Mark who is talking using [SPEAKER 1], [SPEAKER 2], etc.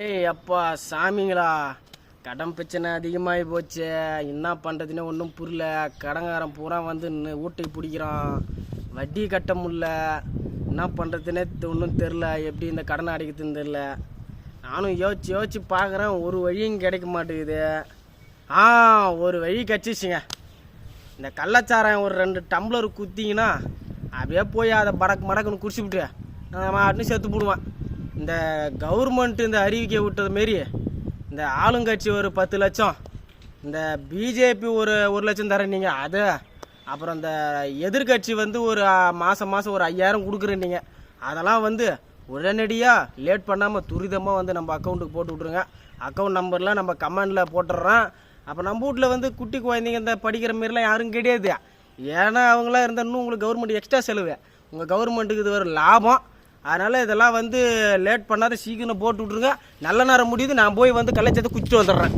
[SPEAKER 1] ஏய் அப்பா சாமிங்களா. கடன் பிரச்சனை அதிகமாகி போச்சு. என்ன பண்ணுறதுனே ஒன்றும் புரியல. கடங்காரன் பூரா வந்து நு- ஊட்டி பிடிக்கிறான். வட்டி கட்ட முடில என்ன பண்ணுறதுனே ஒன்றும் தெரில எப்படி இந்த கடனை அடைக்கிறதுன்னு தெரில நானும் யோசிச்சு யோசிச்சு பார்க்குறேன். ஒரு வழியும் கிடைக்க மாட்டேங்குது. ஆ ஒரு வழி கிடச்சிச்சிங்க. இந்த கள்ளச்சாரம் ஒரு ரெண்டு டம்ளர் குத்திங்கன்னா அப்படியே போய் அதை படக்கு மடக்குன்னு குடிச்சுப்பிட்டு நான் மாட்டுன்னு செத்து போடுவேன். இந்த கவர்மெண்ட் இந்த அறிவிக்கை விட்டது மாரி இந்த ஆளுங்கட்சி ஒரு பத்து லட்சம் இந்த பிஜேபி ஒரு ஒரு லட்சம் தரேன்னீங்க அது அப்புறம் இந்த எதிர்கட்சி வந்து ஒரு மாதம் மாதம் ஒரு ஐயாயிரம் கொடுக்குறேன்னீங்க. அதெல்லாம் வந்து உடனடியாக லேட் பண்ணாமல் துரிதமாக வந்து நம்ம அக்கௌண்ட்டுக்கு போட்டு விட்ருங்க அக்கௌண்ட் நம்பர்லாம் நம்ம கமெண்டில் போட்டுடுறோம் அப்போ நம்ம வீட்டில் வந்து குட்டி குழந்தைங்க இந்த படிக்கிற மாரிலாம் யாரும் கிடையாது. ஏன்னா அவங்களாம் இருந்தால் இன்னும் உங்களுக்கு கவர்மெண்ட் எக்ஸ்ட்ரா செலவு. உங்கள் கவர்மெண்ட்டுக்கு இது ஒரு லாபம். அதனால் இதெல்லாம் வந்து லேட் பண்ணாத சீக்கிரம் போட்டு விட்ருங்க நல்ல நேரம் முடியுது. நான் போய் வந்து கள்ளச்சத்தை குச்சிட்டு வந்துடுறேன்.